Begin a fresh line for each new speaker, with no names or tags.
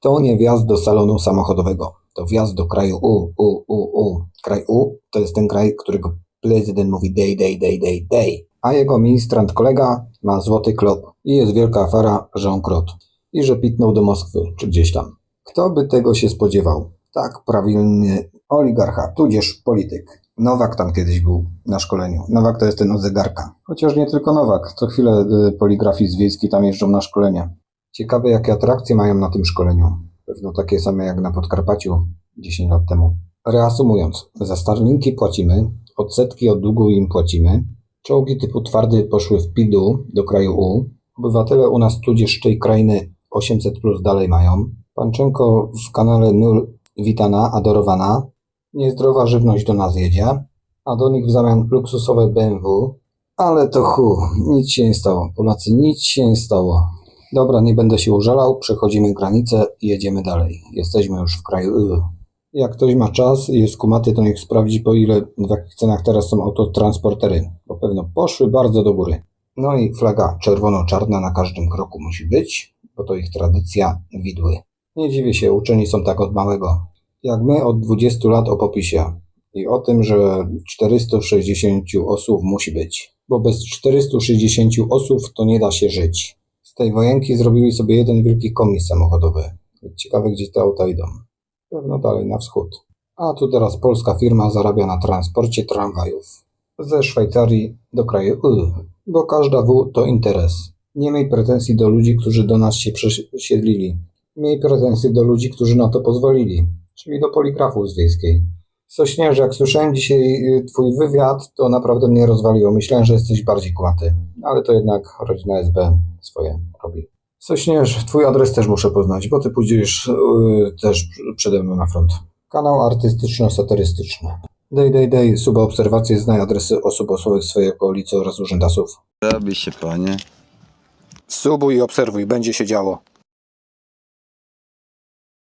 To nie wjazd do salonu samochodowego. To wjazd do kraju U, U, U, U. Kraj U to jest ten kraj, którego prezydent mówi day, day, day, day, day. A jego ministrant kolega ma złoty klop. I jest wielka afera, że on krot. I że pitnął do Moskwy, czy gdzieś tam. Kto by tego się spodziewał? Tak, prawilny oligarcha, tudzież polityk. Nowak tam kiedyś był na szkoleniu. Nowak to jest ten od zegarka. Chociaż nie tylko Nowak. Co chwilę y, poligrafii z wiejski tam jeżdżą na szkolenia. Ciekawe, jakie atrakcje mają na tym szkoleniu. Pewno takie same jak na Podkarpaciu 10 lat temu. Reasumując, za Starlinki płacimy, odsetki od długu im płacimy, czołgi typu twardy poszły w PIDU do kraju U, obywatele u nas tudzież tej krainy 800 plus dalej mają, Panczenko w kanale Nul witana, adorowana, niezdrowa żywność do nas jedzie, a do nich w zamian luksusowe BMW, ale to hu, nic się nie stało, Polacy, nic się nie stało. Dobra, nie będę się użalał, przechodzimy granicę i jedziemy dalej. Jesteśmy już w kraju Y. Jak ktoś ma czas i jest kumaty, to niech sprawdzi po ile, w jakich cenach teraz są autotransportery, bo pewno poszły bardzo do góry. No i flaga czerwono-czarna na każdym kroku musi być, bo to ich tradycja widły. Nie dziwię się, uczeni są tak od małego. Jak my od 20 lat o popisie i o tym, że 460 osób musi być, bo bez 460 osób to nie da się żyć. Z tej wojenki zrobili sobie jeden wielki komis samochodowy. Ciekawe, gdzie te auta idą. Pewno dalej na wschód. A tu teraz polska firma zarabia na transporcie tramwajów. Ze Szwajcarii do kraju Y, bo każda W to interes. Nie miej pretensji do ludzi, którzy do nas się przesiedlili. Miej pretensje do ludzi, którzy na to pozwolili, czyli do poligrafów z wiejskiej. Sośnierze, jak słyszałem dzisiaj y, twój wywiad, to naprawdę mnie rozwaliło. Myślałem, że jesteś bardziej kłaty, ale to jednak rodzina SB swoje robi. Sośnierz, twój adres też muszę poznać, bo ty pójdziesz y, też przede mną na front. Kanał artystyczno-satyrystyczny. Dej, dej, dej, suba obserwacje, znaj adresy osób osobowych swojej okolicy oraz urzędasów.
Robi się panie.
Subuj i obserwuj, będzie się działo.